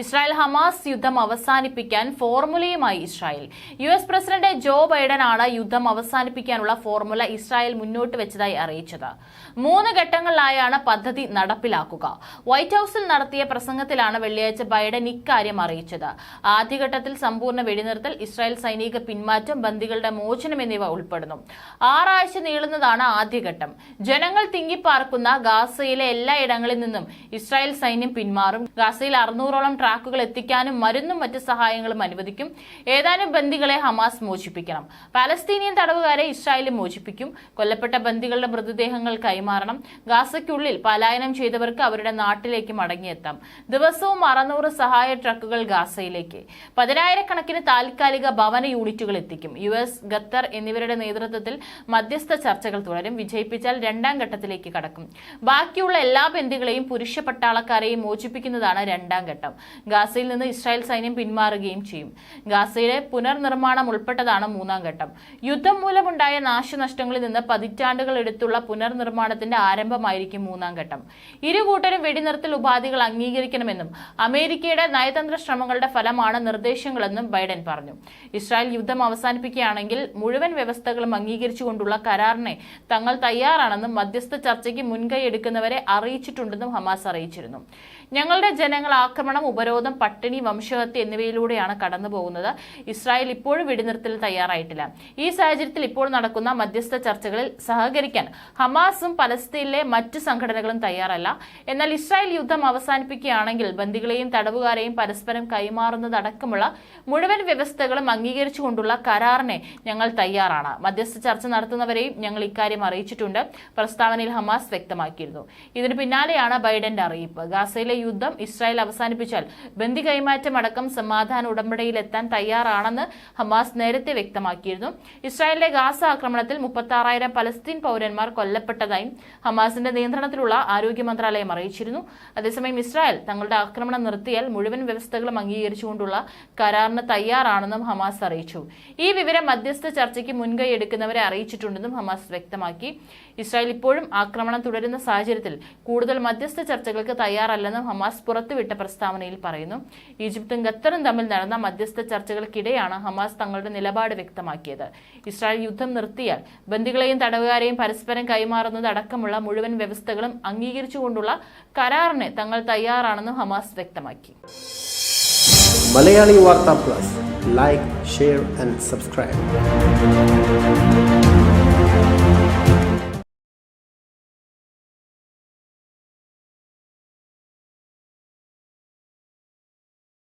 Israel Hamas യുദ്ധം അവസാനിപ്പിക്കാൻ ഫോർമുലയുമായി Israel. U S president Joe Biden ആണ് യുദ്ധം അവസാനിപ്പിക്കാനുള്ള ഫോർമുല ഇസ്രായേൽ മുന്നോട്ട് വെച്ചതായി അറിയിച്ചത്. മൂന്ന് ഘട്ടങ്ങളിലായാണ് പദ്ധതി നടപ്പിലാക്കുക. വൈറ്റ് ഹൌസിൽ നടത്തിയ പ്രസംഗത്തിലാണ് വെള്ളിയാഴ്ച ബൈഡൻ ഇക്കാര്യം അറിയിച്ചത്. ആദ്യഘട്ടത്തിൽ സമ്പൂർണ വെടിനിർത്തൽ ഇസ്രായേൽ സൈനിക പിന്മാറ്റം ബന്ദികളുടെ മോചനം എന്നിവ ഉൾപ്പെടുന്നു. ആറാഴ്ച നീളുന്നതാണ് ആദ്യഘട്ടം. ജനങ്ങൾ തിങ്ങിപ്പാർക്കുന്ന ഗാസയിലെ എല്ലായിടങ്ങളിൽ നിന്നും ഇസ്രായേൽ സൈന്യം പിന്മാറും. ഗാസയിൽ അറുന്നൂറോളം ട്രാക്കുകൾ എത്തിക്കാനും മരുന്നും മറ്റ് സഹായങ്ങളും അനുവദിക്കും. ഏതാനും ബന്ദികളെ ഹമാസ് മോചിപ്പിക്കണം. പാലസ്തീനിയൻ തടവുകാരെ ഇസ്രായേൽ മോചിപ്പിക്കും. കൊല്ലപ്പെട്ട ബന്ദികളുടെ മൃതദേഹങ്ങൾ കൈമാറണം. ഗാസയ്ക്കുള്ളിൽ പലായനം ചെയ്തവർക്ക് അവരുടെ നാട്ടിലേക്ക് മടങ്ങിയെത്താം. ദിവസവും അറുന്നൂറ് സഹായ ട്രക്കുകൾ ഗാസയിലേക്ക്. പതിനായിരക്കണക്കിന് താൽക്കാലിക ഭവന യൂണിറ്റുകൾ എത്തിക്കും. യു എസ് ഖത്തർ എന്നിവരുടെ നേതൃത്വത്തിൽ മധ്യസ്ഥ ചർച്ചകൾ തുടരും. വിജയിപ്പിച്ചാൽ രണ്ടാം ഘട്ടത്തിലേക്ക് കടക്കും. ബാക്കിയുള്ള എല്ലാ ബന്ദികളെയും പുരുഷ പട്ടാളക്കാരെയും മോചിപ്പിക്കുന്നതാണ് രണ്ടാം ഘട്ടം. ഗാസയിൽ നിന്ന് ഇസ്രായേൽ സൈന്യം പിന്മാറുകയും ചെയ്യും. ഗാസയിലെ പുനർനിർമ്മാണം ഉൾപ്പെട്ടതാണ് മൂന്നാം ഘട്ടം. യുദ്ധം മൂലമുണ്ടായ നാശനഷ്ടങ്ങളിൽ നിന്ന് പതിറ്റാണ്ടുകൾ എടുത്തുള്ള പുനർനിർമ്മാണത്തിന്റെ ആരംഭമായിരിക്കും മൂന്നാം ഘട്ടം. ഇരു കൂട്ടരും വെടിനിർത്തൽ ഉപാധികൾ അംഗീകരിക്കണമെന്നും അമേരിക്കയുടെ നയതന്ത്ര ശ്രമങ്ങളുടെ ഫലമാണ് നിർദ്ദേശങ്ങളെന്നും ബൈഡൻ പറഞ്ഞു. ഇസ്രായേൽ യുദ്ധം അവസാനിപ്പിക്കുകയാണെങ്കിൽ മുഴുവൻ വ്യവസ്ഥകളും അംഗീകരിച്ചുകൊണ്ടുള്ള കരാറിനെ തങ്ങൾ തയ്യാറാണെന്നും മധ്യസ്ഥ ചർച്ചയ്ക്ക് മുൻകൈ എടുക്കുന്നവരെ അറിയിച്ചിട്ടുണ്ടെന്നും ഹമാസ് അറിയിച്ചിരുന്നു. ഞങ്ങളുടെ ജനങ്ങൾ ആക്രമണം ഉപരോധം പട്ടിണി വംശഹത്യ എന്നിവയിലൂടെയാണ് കടന്നു പോകുന്നത്. ഇസ്രായേൽ ഇപ്പോഴും വെടിനിർത്തൽ തയ്യാറായിട്ടില്ല. ഈ സാഹചര്യത്തിൽ ഇപ്പോൾ നടക്കുന്ന മധ്യസ്ഥ ചർച്ചകളിൽ സഹകരിക്കാൻ ഹമാസും പലസ്തീനിലെ മറ്റു സംഘടനകളും തയ്യാറല്ല. എന്നാൽ ഇസ്രായേൽ യുദ്ധം അവസാനിപ്പിക്കുകയാണെങ്കിൽ ബന്ദികളെയും തടവുകാരെയും പരസ്പരം കൈമാറുന്നതടക്കമുള്ള മുഴുവൻ വ്യവസ്ഥകളും അംഗീകരിച്ചുകൊണ്ടുള്ള കരാറിനെ ഞങ്ങൾ തയ്യാറാണ്. മധ്യസ്ഥ ചർച്ച നടത്തുന്നവരെയും ഞങ്ങൾ ഇക്കാര്യം അറിയിച്ചിട്ടുണ്ട്. പ്രസ്താവനയിൽ ഹമാസ് വ്യക്തമാക്കിയിരുന്നു. ഇതിന് പിന്നാലെയാണ് ബൈഡന്റെ അറിയിപ്പ്. ഗാസയിലെ യുദ്ധം ഇസ്രായേൽ അവസാനിപ്പിച്ചാൽ ബന്ദി കൈമാറ്റം അടക്കം സമാധാന ഉടമ്പടിയിലെത്താൻ തയ്യാറാണെന്ന് ഹമാസ് നേരത്തെ വ്യക്തമാക്കിയിരുന്നു. ഇസ്രായേലിലെ ഗാസ ആക്രമണത്തിൽ മുപ്പത്തി ആറായിരം പലസ്തീൻ പൗരന്മാർ കൊല്ലപ്പെട്ടതായും ഹമാസിന്റെ നിയന്ത്രണത്തിലുള്ള ആരോഗ്യ മന്ത്രാലയം അറിയിച്ചിരുന്നു. അതേസമയം ഇസ്രായേൽ തങ്ങളുടെ ആക്രമണം നിർത്തിയാൽ മുഴുവൻ വ്യവസ്ഥകളും അംഗീകരിച്ചുകൊണ്ടുള്ള കരാറിന് തയ്യാറാണെന്നും ഹമാസ് അറിയിച്ചു. ഈ വിവരം മധ്യസ്ഥ ചർച്ചയ്ക്ക് മുൻകൈ എടുക്കുന്നവരെ അറിയിച്ചിട്ടുണ്ടെന്നും ഹമാസ് വ്യക്തമാക്കി. ഇസ്രായേൽ ഇപ്പോഴും ആക്രമണം തുടരുന്ന സാഹചര്യത്തിൽ കൂടുതൽ മധ്യസ്ഥ ചർച്ചകൾക്ക് തയ്യാറല്ലെന്നും ഹമാസ് പുറത്തുവിട്ട പ്രസ്താവനയിൽ പറയുന്നു. ഈജിപ്തും ഖത്തറും തമ്മിൽ നടന്ന മധ്യസ്ഥ ചർച്ചകൾക്കിടെയാണ് ഹമാസ് തങ്ങളുടെ നിലപാട് വ്യക്തമാക്കിയത്. ഇസ്രായേൽ യുദ്ധം നിർത്തിയാൽ ബന്ദികളെയും തടവുകാരെയും പരസ്പരം കൈമാറുന്നത് അടക്കമുള്ള മുഴുവൻ വ്യവസ്ഥകളും അംഗീകരിച്ചുകൊണ്ടുള്ള കരാറിന് തങ്ങൾ തയ്യാറാണെന്നും ഹമാസ് വ്യക്തമാക്കി. Malayali Vartha plus. Like share and subscribe